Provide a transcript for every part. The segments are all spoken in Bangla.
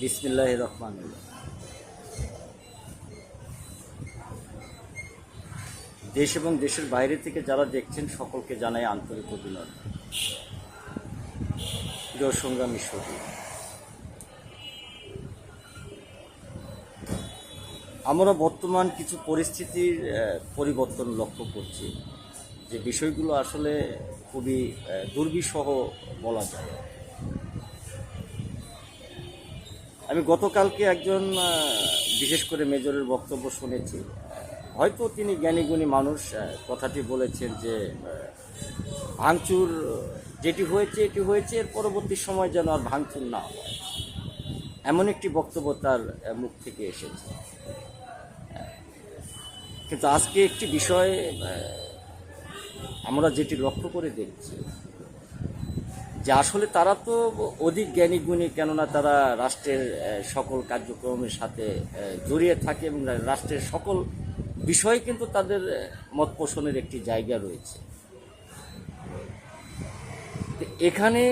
বিসমিল্লাহ রহমান দেশ এবং দেশের বাইরে থেকে যারা দেখছেন, সকলকে জানাই আন্তরিক অভিনন্দন। প্রিয় সংগ্রামী শহীদ আমরা বর্তমান কিছু পরিস্থিতির পরিবর্তন লক্ষ্য করছি। যে বিষয়গুলো আসলে খুবই দুর্বিষহ বলা যায়। আমি গতকালকে একজন বিশেষ করে মেজরের বক্তব্য শুনেছি। হয়তো তিনি জ্ঞানীগুণী মানুষ কথাটি বলেছেন যে ভাঙচুর, যেটি হয়েছে এটি হয়েছে, এর পরবর্তী সময় যেন আর ভাঙচুর না হয়। এমন একটি বক্তব্য তার মুখ থেকে এসেছে। কিন্তু আজকে একটি বিষয় আমরা যেটি লক্ষ্য করে দেখছি যে আসলে তারা তো অধিক জ্ঞানী গুণী, কেননা তারা রাষ্ট্রের সকল কার্যক্রমের সাথে জড়িয়ে থাকে এবং রাষ্ট্রের সকল বিষয়ে কিন্তু তাদের মত পোষণের একটি জায়গা রয়েছে। এখানে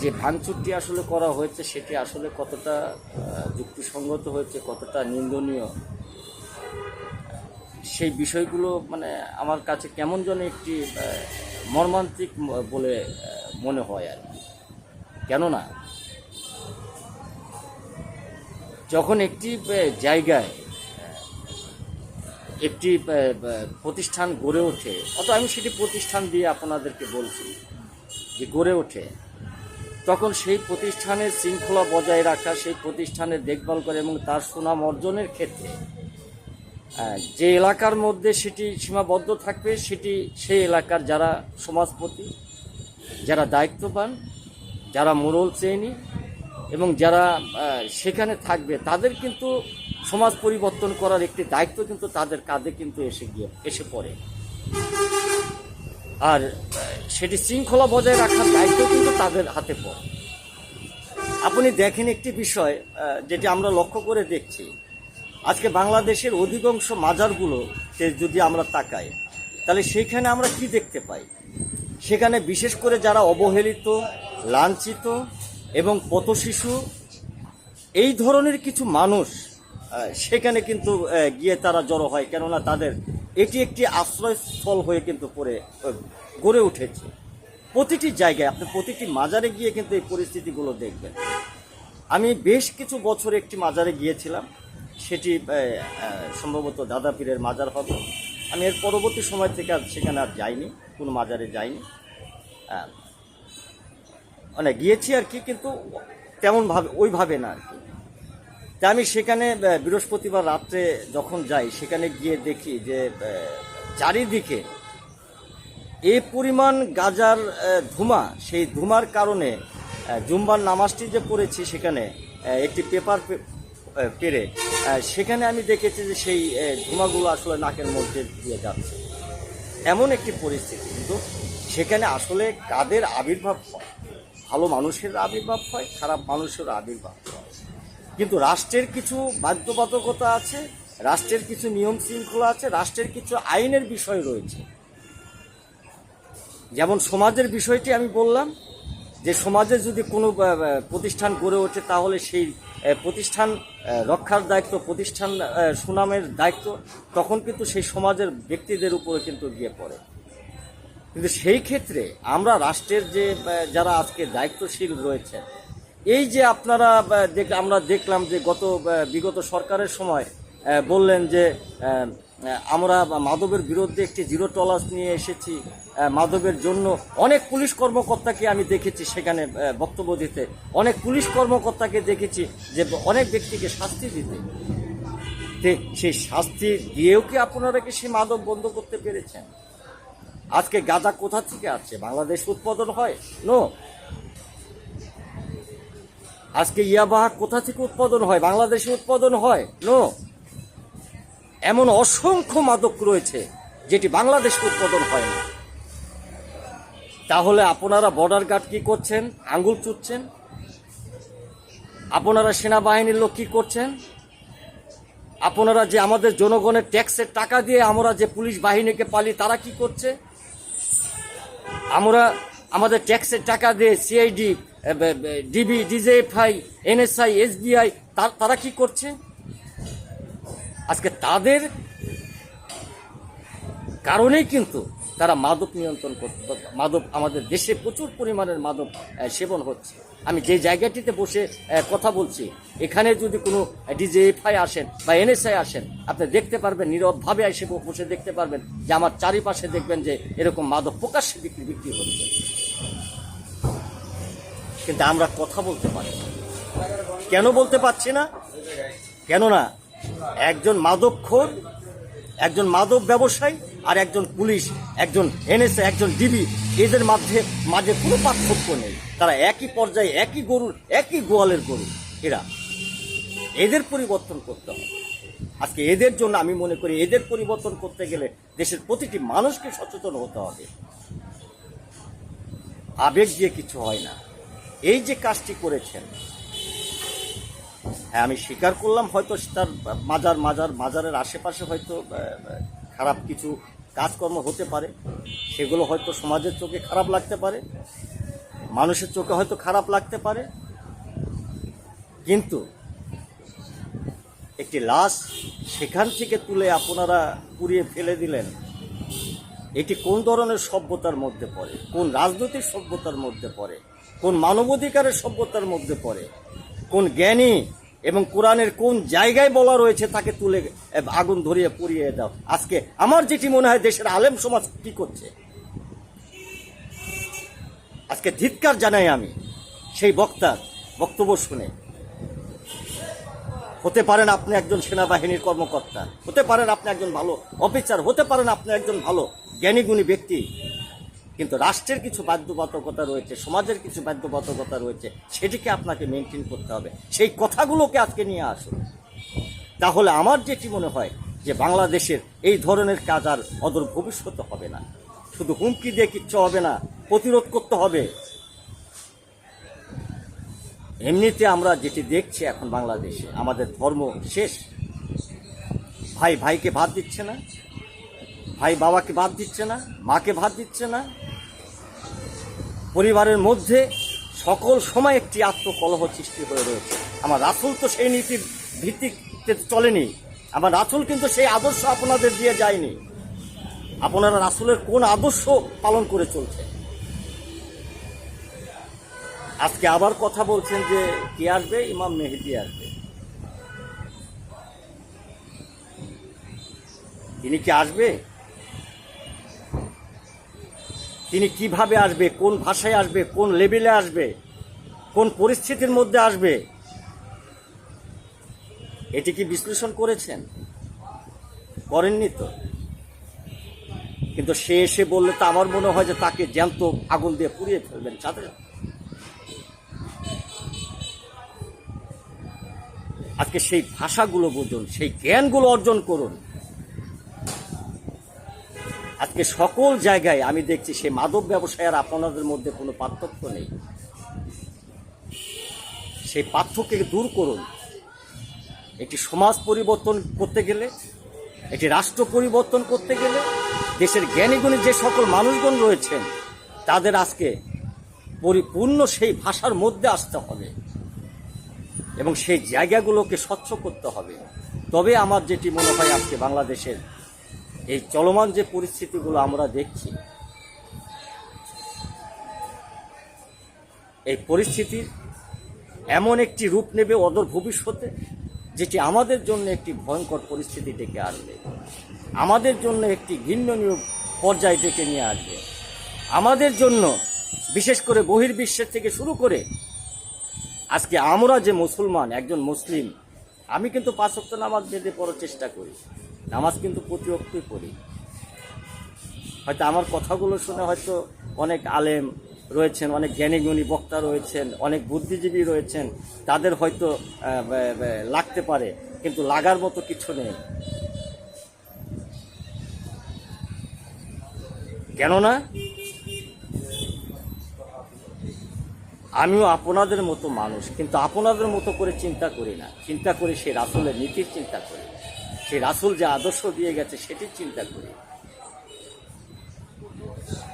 যে ভাঙচুরটি আসলে করা হয়েছে, সেটি আসলে কতটা যুক্তিসঙ্গত হয়েছে, কতটা নিন্দনীয়, সেই বিষয়গুলো মানে আমার কাছে কেমন যেন একটি মর্মান্তিক বলে মনে হয় আর কি। কেননা, যখন একটি জায়গায় একটি প্রতিষ্ঠান গড়ে ওঠে অত আমি সেটি প্রতিষ্ঠান দিয়ে আপনাদেরকে বলছি যে গড়ে ওঠে, তখন সেই প্রতিষ্ঠানের শৃঙ্খলা বজায় রাখা, সেই প্রতিষ্ঠানের দেখভাল করে এবং তার সুনাম অর্জনের ক্ষেত্রে যে এলাকার মধ্যে সেটি সীমাবদ্ধ থাকবে, সেটি সেই এলাকার যারা সমাজপতি যারা দায়িত্ববান, যারা মোরল শ্রেণি এবং যারা সেখানে থাকবে, তাদের কিন্তু সমাজ পরিবর্তন করার একটি দায়িত্ব কিন্তু তাদের কাঁধে কিন্তু এসে গিয়ে, এসে পড়ে। আর সেটি শৃঙ্খলা বজায় রাখার দায়িত্ব কিন্তু তাদের হাতে পড়ে। আপনি দেখেন একটি বিষয় যেটি আমরা লক্ষ্য করে দেখছি। আজকে বাংলাদেশের অধিকাংশ মাজারগুলোতে যদি আমরা তাকাই, তাহলে সেইখানে আমরা কি দেখতে পাই? সেখানে বিশেষ করে যারা অবহেলিত, লাঞ্ছিত এবং পথশিশু এই ধরনের কিছু মানুষ সেখানে কিন্তু গিয়ে তারা জড়ো হয়। কেননা তাদের, এটি একটি আশ্রয়স্থল হয়ে কিন্তু পড়ে গড়ে উঠেছে। প্রতিটি জায়গায়, আপনি প্রতিটি মাজারে গিয়ে কিন্তু এই পরিস্থিতিগুলো দেখবেন। আমি বেশ কিছু বছর একটি মাজারে গিয়েছিলাম। সেটি সম্ভবত দাদা পীরের মাজার হবে। আমি এর পরবর্তী সময় থেকে আর সেখানে আর যাইনি কোনো মাজারে যাইনি। আহ, মানে গিয়েছি আর কি কিন্তু তেমনভাবে ওইভাবে না আর কি। তা আমি সেখানে বৃহস্পতিবার রাত্রে যখন যাই সেখানে গিয়ে দেখি যে চারিদিকে এ পরিমাণ গাজার ধুমা সেই ধুমার কারণে জুম্বার নামাজটি যে পড়েছি সেখানে একটি পেপার পেরে সেখানে আমি দেখেছি যে সেই ধুমাগুলো আসলে নাকের মধ্যে দিয়ে যাচ্ছে। এমন একটি পরিস্থিতি, কিন্তু সেখানে আসলে কাদের আবির্ভাব হয়? ভালো মানুষের আবির্ভাব হয়, খারাপ মানুষের আবির্ভাব হয়। কিন্তু রাষ্ট্রের কিছু বাধ্যবাধকতা আছে, রাষ্ট্রের কিছু নিয়ম শৃঙ্খলা আছে, রাষ্ট্রের কিছু আইনের বিষয় রয়েছে। যেমন সমাজের বিষয়টি আমি বললাম, যে সমাজে যদি কোনো প্রতিষ্ঠান গড়ে ওঠে, তাহলে সেই প্রতিষ্ঠান রক্ষার দায়িত্ব, প্রতিষ্ঠান সুনামের দায়িত্ব, তখন কিন্তু সেই সমাজের ব্যক্তিদের উপরে কিন্তু গিয়ে পড়ে। কিন্তু সেই ক্ষেত্রে আমরা রাষ্ট্রের যে যারা আজকে দায়িত্বশীল রয়েছেন এই যে আপনারা আমরা দেখলাম যে গত বিগত সরকারের সময় বললেন যে আমরা মাদকের বিরুদ্ধে একটি জিরো টলার্স নিয়ে এসেছি। মাদকের জন্য অনেক পুলিশ কর্মকর্তাকে আমি দেখেছি সেখানে বক্তব্য দিতে। অনেক পুলিশ কর্মকর্তাকে দেখেছি যে অনেক ব্যক্তিকে শাস্তি দিতে। সেই শাস্তি দিয়েও কি আপনারা কি সেই মাদক বন্ধ করতে পেরেছেন? আজকে গাঁজা কোথা থেকে আসছে? বাংলাদেশ উৎপাদন হয়? নো আজকে ইয়াবাহা কোথা থেকে উৎপাদন হয়? বাংলাদেশে উৎপাদন হয়? নো এমন অসংখ্য মাদক রয়েছে যেটি বাংলাদেশে উৎপাদন হয় না। তাহলে আপনারা বর্ডার গার্ড কি করছেন? আঙ্গুল চুটছেন আপনারা সেনাবাহিনীর লোক কি করছেন? আপনারা যে আমাদের জনগণের ট্যাক্সের টাকা দিয়ে আমরা যে পুলিশ বাহিনীকে পালি, তারা কি করছে? আমরা আমাদের ট্যাক্সের টাকা দিয়ে CID DB DGFI NSI SBI তারা কি করছে? আজকে তাদের কারণেই কিন্তু তারা মাদক নিয়ন্ত্রণ করতে মাদক আমাদের দেশে প্রচুর পরিমাণের মাদক সেবন হচ্ছে। আমি যে জায়গাটিতে বসে কথা বলছি, এখানে যদি কোনো ডিজেএফআই আসেন বা এনএসআই আসেন, আপনি দেখতে পারবেন, নীরবভাবে এসে বসে দেখতে পারবেন যে আমার চারিপাশে দেখবেন যে এরকম মাদক প্রকাশ্যে বিক্রি বিক্রি হচ্ছে। কিন্তু আমরা কথা বলতে পারি কেন বলতে পারছি না? কেননা একজন মাদকখোর, একজন মাদক ব্যবসায়ী আর একজন পুলিশ, একজন এনএসএ, একজন ডিবি, এদের মাঝে মাঝে কোনো পার্থক্য নেই। তারা একই পর্যায়ে একই গরুর, একই গোয়ালের গরু। এরা এদের পরিবর্তন করতে হবে। আজকে এদের জন্য আমি মনে করি এদের পরিবর্তন করতে গেলে দেশের প্রতিটি মানুষকে সচেতন হতে হবে। আবেগ দিয়ে কিছু হয় না। এই যে কাজটি করেছেন হ্যাঁ আমি স্বীকার করলাম, হয়তো তার মাজার মাজার, মাজারের আশেপাশে হয়তো খারাপ কিছু কাজকর্ম হতে পারে। সেগুলো হয়তো সমাজের চোখে খারাপ লাগতে পারে, মানুষের চোখে হয়তো খারাপ লাগতে পারে। কিন্তু একটি লাশ সেখান থেকে তুলে আপনারা পুড়িয়ে ফেলে দিলেন, এটি কোন ধরনের সভ্যতার মধ্যে পড়ে? কোন রাজনৈতিক সভ্যতার মধ্যে পড়ে? কোন মানবাধিকারের সভ্যতার মধ্যে পড়ে? কোন জ্ঞানী এবং কোরআনের কোন জায়গায় বলা রয়েছে তাকে তুলে আগুন ধরিয়ে পুড়িয়ে দাও। আজকে আমার যেটি মনে হয় দেশের আলেম সমাজ কি করছে? আজকে ধিৎকার জানাই আমি, সেই বক্তার বক্তব্য শুনে। হতে পারেন আপনি একজন সেনাবাহিনীর কর্মকর্তা, হতে পারেন আপনি একজন ভালো অফিসার হতে পারেন আপনি একজন ভালো জ্ঞানীগুণী ব্যক্তি কিন্তু রাষ্ট্রের কিছু বাধ্যবাধকতা রয়েছে, সমাজের কিছু বাধ্যবাধকতা রয়েছে, সেটিকে আপনাকে মেনটেন করতে হবে। সেই কথাগুলোকে আজকে নিয়ে আসুন। তাহলে আমার যেটি মনে হয় যে বাংলাদেশের এই ধরনের কাজ আর অদূর ভবিষ্যতে হবে না। শুধু হুমকি দিয়ে কিচ্ছু হবে না, প্রতিরোধ করতে হবে। এমনিতে আমরা যেটি দেখছি এখন বাংলাদেশে, আমাদের ধর্ম শেষ। ভাই ভাইকে ভাত দিচ্ছে না, ভাই বাবাকে ভাত দিচ্ছে না, মাকে ভাত দিচ্ছে না পরিবারের মধ্যে সকল সময় একটি আত্মকলহ সৃষ্টি হয়ে রয়েছে। আমার রাসুল তো সেই নীতির ভিত্তিতে চলেনি। আমার রাসুল কিন্তু সেই আদর্শ আপনাদের দিয়ে যায়নি। আপনারা রাসুলের কোন আদর্শ পালন করে চলছে আজকে আবার কথা বলছেন যে, কে আসবে? ইমাম মেহেদি আসবে। তিনি কি আসবে? তিনি কীভাবে আসবে, কোন ভাষায় আসবে, কোন লেভেলে আসবে, কোন পরিস্থিতির মধ্যে আসবে, এটি কি বিশ্লেষণ করেছেন করেননি তো কিন্তু সে এসে বললে, তো আমার মনে হয় যে তাকে জ্যান্ত আগুন দিয়ে পুড়িয়ে ফেলবেন সাথে। আজকে সেই ভাষাগুলো বুঝুন, সেই জ্ঞানগুলো অর্জন করুন আজকে সকল জায়গায় আমি দেখছি সেই মাদক ব্যবসায় আর আপনাদের মধ্যে কোনো পার্থক্য নেই। সেই পার্থক্যকে দূর করুন। একটি সমাজ পরিবর্তন করতে গেলে, একটি রাষ্ট্র পরিবর্তন করতে গেলে, দেশের জ্ঞানীগুণী যে সকল মানুষগণ রয়েছেন, তাদের আজকে পরিপূর্ণ সেই ভাষার মধ্যে আসতে হবে এবং সেই জায়গাগুলোকে স্বচ্ছ করতে হবে। তবে আমার যেটি মনে হয় আজকে বাংলাদেশের এই চলমান যে পরিস্থিতিগুলো আমরা দেখছি, এই পরিস্থিতির এমন একটি রূপ নেবে অদূর ভবিষ্যতে, যেটি আমাদের জন্য একটি ভয়ঙ্কর পরিস্থিতি ডেকে আসবে আমাদের জন্য একটি ঘৃণ্যনীয় পর্যায় ডেকে নিয়ে আসবে। আমাদের জন্য, বিশেষ করে বহির্বিশ্বের থেকে শুরু করে, আজকে আমরা যে মুসলমান, একজন মুসলিম, আমি কিন্তু পাঁচ ওয়াক্ত নামাজ বেঁধে পড়ার চেষ্টা করি। নামাজ কিন্তু প্রতি অক্তই পড়ি। হয়তো আমার কথাগুলো শুনে হয়তো অনেক আলেম রয়েছেন, অনেক জ্ঞানীগুণী বক্তা রয়েছেন, অনেক বুদ্ধিজীবী রয়েছেন, তাদের হয়তো লাগতে পারে, কিন্তু লাগার মতো কিছু নেই। কেননা আমিও আপনাদের মতো মানুষ, কিন্তু আপনাদের মতো করে চিন্তা করি না। চিন্তা করি সেই রাসুলের নীতির চিন্তা করি। সেই রাসুল যে আদর্শ দিয়ে গেছে, সেটির চিন্তা করি।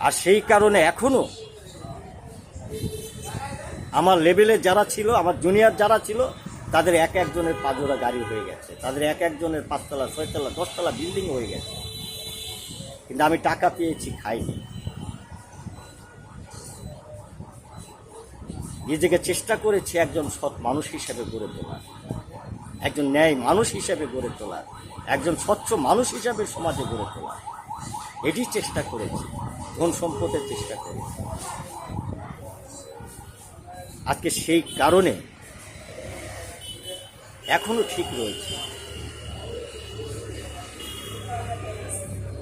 আর সেই কারণে এখনও আমার লেভেলে যারা ছিল, আমার জুনিয়র যারা ছিল, তাদের এক একজনের পাঁচজোড়া গাড়ি হয়ে গেছে। তাদের এক একজনের পাঁচতলা, ছয়তলা, দশতলা বিল্ডিং হয়ে গেছে। কিন্তু আমি টাকা পেয়েছি, খাইনি। নিজেকে চেষ্টা করেছি একজন সৎ মানুষ হিসেবে গড়ে তোলা একজন ন্যায় মানুষ হিসাবে গড়ে তোলা, একজন স্বচ্ছ মানুষ হিসাবে সমাজে গড়ে তোলা। এটি চেষ্টা করেছি, ধন সম্পদের চেষ্টা করেছি। আজকে সেই কারণে এখনও ঠিক রয়েছে।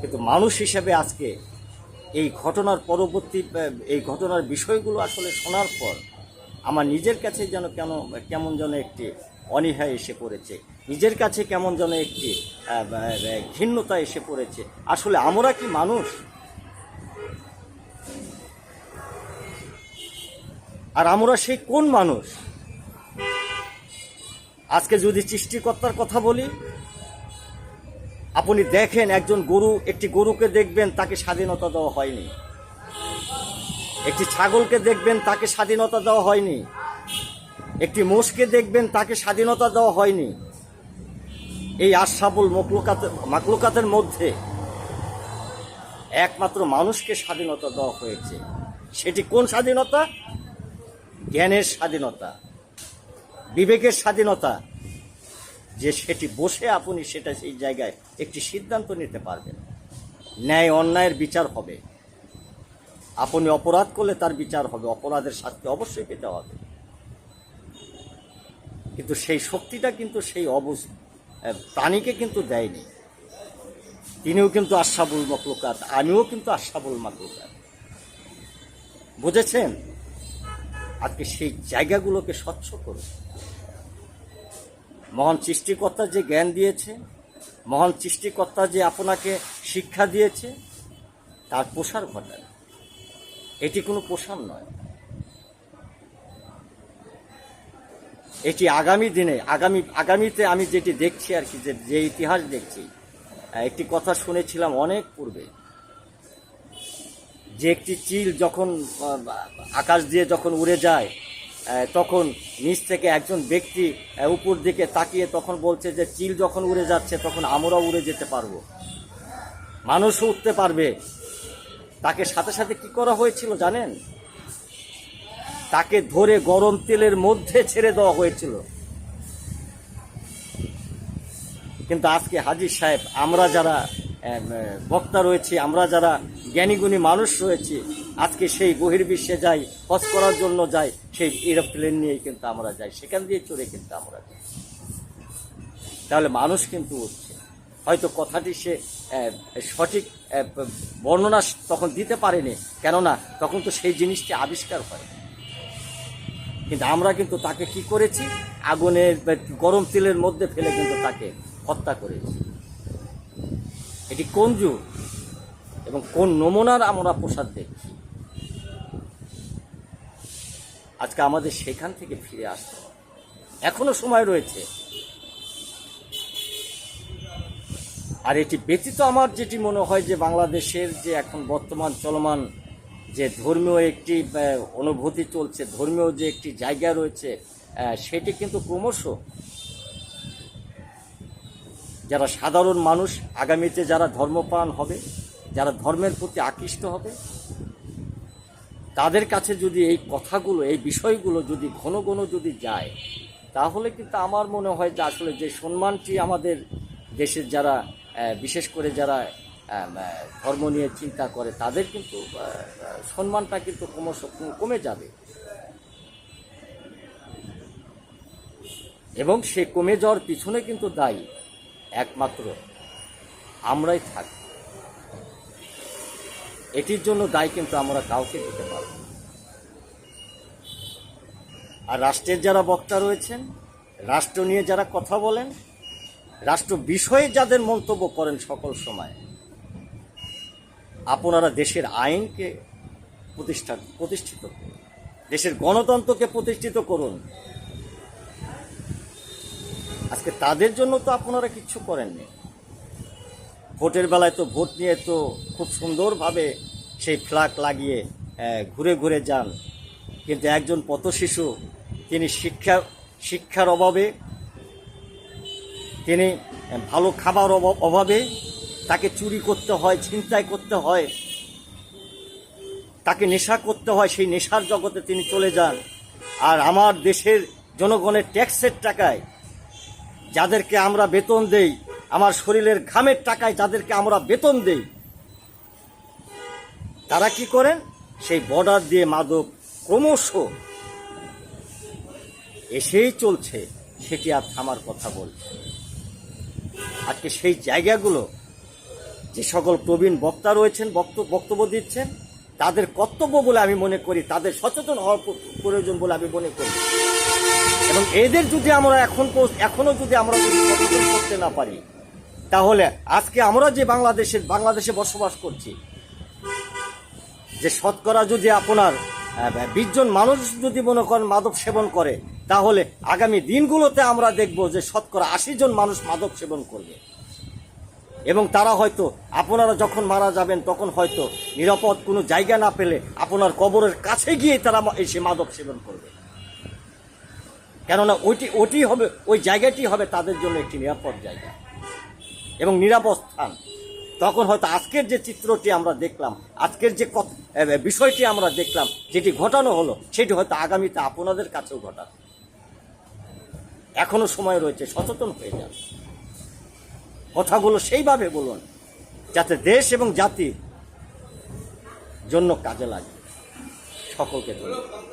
কিন্তু মানুষ হিসেবে আজকে এই ঘটনার পরবর্তী, এই ঘটনার বিষয়গুলো আসলে শোনার পর আমার নিজের কাছে যেন কেন, কেমন যেন একটি অনীহা এসে পড়েছে। নিজের কাছে কেমন যেন একটি ঘৃণ্যতা এসে পড়েছে। আসলে আমরা কি মানুষ? আর আমরা সেই কোন মানুষ? আজকে যদি সৃষ্টিকর্তার কথা বলি, আপনি দেখেন একজন গরু, একটি গরুকে দেখবেন তাকে স্বাধীনতা দেওয়া হয়নি। একটি ছাগলকে দেখবেন তাকে স্বাধীনতা দেওয়া হয়নি। একটি মোষকে দেখবেন তাকে স্বাধীনতা দেওয়া হয়নি। এই আশাবুল মকলুকাত মাকলুকাতের মধ্যে একমাত্র মানুষকে স্বাধীনতা দেওয়া হয়েছে। সেটি কোন স্বাধীনতা? জ্ঞানের স্বাধীনতা, বিবেকের স্বাধীনতা। যে সেটি বসে আপনি সেটা সেই জায়গায় একটি সিদ্ধান্ত নিতে পারবেন। ন্যায় অন্যায়ের বিচার হবে। আপনি অপরাধ করলে তার বিচার হবে। অপরাধের শাস্তি অবশ্যই পেতে হবে। কিন্তু সেই শক্তিটা কিন্তু সেই অবস প্রাণীকে কিন্তু দেয়নি। তিনিও কিন্তু আশাবুল মকলুকাত আমিও কিন্তু আশাবুল মকলুকাত বুঝেছেন? আজকে সেই জায়গাগুলোকে স্বচ্ছ করুন। মহান সৃষ্টিকর্তা যে জ্ঞান দিয়েছে, মহান সৃষ্টিকর্তা যে আপনাকে শিক্ষা দিয়েছে, তার প্রসার ঘটান এটি কোনো প্রসার নয়। এটি আগামী দিনে, আগামী, আগামীতে আমি যেটি দেখছি আর কি, যে যে ইতিহাস দেখছি একটি কথা শুনেছিলাম অনেক পূর্বে। যে একটি চিল যখন আকাশ দিয়ে যখন উড়ে যায় তখন নিচ থেকে একজন ব্যক্তি উপর দিকে তাকিয়ে তখন বলছে যে, চিল যখন উড়ে যাচ্ছে, তখন আমরাও উড়ে যেতে পারব। মানুষও উঠতে পারবে। তাকে সাথে সাথে কি করা হয়েছিল জানেন? তাকে ধরে গরম তেলের মধ্যে ছেড়ে দেওয়া হয়েছিল। কিন্তু আজকে হাজির সাহেব, আমরা যারা বক্তা রয়েছি, আমরা যারা জ্ঞানীগুণী মানুষ রয়েছি, আজকে সেই বহির্বিশ্বে যাই, হজ করার জন্য যাই, সেই এরোপ্লেন নিয়েই কিন্তু আমরা যাই। সেখান দিয়ে চড়ে কিন্তু আমরা যাই। তাহলে মানুষ কিন্তু উঠছে। হয়তো কথাটি সে সঠিক বর্ণনা তখন দিতে পারেনি, কেননা তখন তো সেই জিনিসটি আবিষ্কার হয় কিন্তু আমরা কিন্তু তাকে কি করেছি? আগুনের গরম তেলের মধ্যে ফেলে কিন্তু তাকে হত্যা করেছি। এটি কোন যুগ এবং কোন নমুনার আমরা প্রসাদ দেখছি? আজকে আমাদের সেখান থেকে ফিরে আসতে। এখনও সময় রয়েছে। আর এটি ব্যতীত আমার যেটি মনে হয় যে বাংলাদেশের যে এখন বর্তমান চলমান যে ধর্মীয় একটি অনুভূতি চলছে, ধর্মীয় যে একটি জায়গা রয়েছে সেটি কিন্তু ক্রমশ যারা সাধারণ মানুষ, আগামীতে যারা ধর্মপ্রাণ হবে, যারা ধর্মের প্রতি আকৃষ্ট হবে, তাদের কাছে যদি এই কথাগুলো, এই বিষয়গুলো যদি ঘন ঘন যদি যায়, তাহলে কিন্তু আমার মনে হয় যে আসলে যে সম্মানটি আমাদের দেশের যারা বিশেষ করে যারা ধর্ম নিয়ে চিন্তা করে, তাদের কিন্তু সম্মানটা কিন্তু ক্রমশ কমে যাবে এবং সে কমে যাওয়ার পিছনে কিন্তু দায়ী, একমাত্র আমরাই থাকি এটির জন্য দায় কিন্তু আমরা কাউকে দিতে পারব। আর রাষ্ট্রের যারা বক্তা রয়েছেন, রাষ্ট্র নিয়ে যারা কথা বলেন, রাষ্ট্র বিষয়ে যাদের মন্তব্য করেন সকল সময় আপনারা দেশের আইনকে প্রতিষ্ঠা প্রতিষ্ঠিত করুন। দেশের গণতন্ত্রকে প্রতিষ্ঠিত করুন। আজকে তাদের জন্য তো আপনারা কিচ্ছু করেননি। ভোটের বেলায় তো ভোট নিয়ে তো খুব সুন্দরভাবে সেই ফ্ল্যাগ লাগিয়ে ঘুরে ঘুরে যান। কিন্তু একজন পথশিশু তিনি শিক্ষা, শিক্ষার অভাবে, তিনি ভালো খাবার অভাবে তাকে চুরি করতে হয়, ছিনতাই করতে হয়, তাকে নেশা করতে হয়, সেই নেশার জগতে তিনি চলে যান। আর আমার দেশের জনগণের ট্যাক্সের টাকায় যাদেরকে আমরা বেতন দেই, আমার শরীরের ঘামের টাকায় যাদেরকে আমরা বেতন দেই, তারা কি করেন? সেই বর্ডার দিয়ে মাদক ক্রমশ এসেই চলছে, সেটি আর থামার কথা বলছে আজকে সেই জায়গাগুলো যে সকল প্রবীণ বক্তা রয়েছেন, বক্ত- বক্তব্য দিচ্ছেন, তাদের কর্তব্য বলে আমি মনে করি, তাদের সচেতন হওয়ার প্রয়োজন বলে আমি মনে করি। এবং এদের যদি আমরা এখন এখনও যদি আমরা যদি সচেতন করতে না পারি, তাহলে আজকে আমরা যে বাংলাদেশের, বাংলাদেশে বসবাস করছি, যে শতকরা যদি আপনার বিশ জন মানুষ যদি মনে করেন মাদক সেবন করে, তাহলে আগামী দিনগুলোতে আমরা দেখব যে শতকরা আশি জন মানুষ মাদক সেবন করবে। এবং তারা হয়তো আপনারা যখন মারা যাবেন, তখন হয়তো নিরাপদ কোনো জায়গা না পেলে আপনার কবরের কাছে গিয়ে তারা এসে মাদক সেবন করবে। কেননা ওইটি ওটি হবে ওই জায়গাটি হবে তাদের জন্য একটি নিরাপদ জায়গা এবং নিরাপদ স্থান। তখন হয়তো আজকের যে চিত্রটি আমরা দেখলাম, আজকের যে বিষয়টি আমরা দেখলাম, যেটি ঘটানো হলো, সেটি হয়তো আগামীতে আপনাদের কাছেও ঘটাবে। এখনও সময় রয়েছে, সচেতন হয়ে যান। কথাগুলো সেইভাবে বলুন যাতে দেশ এবং জাতির জন্য কাজে লাগে। সকলকে ধন্যবাদ।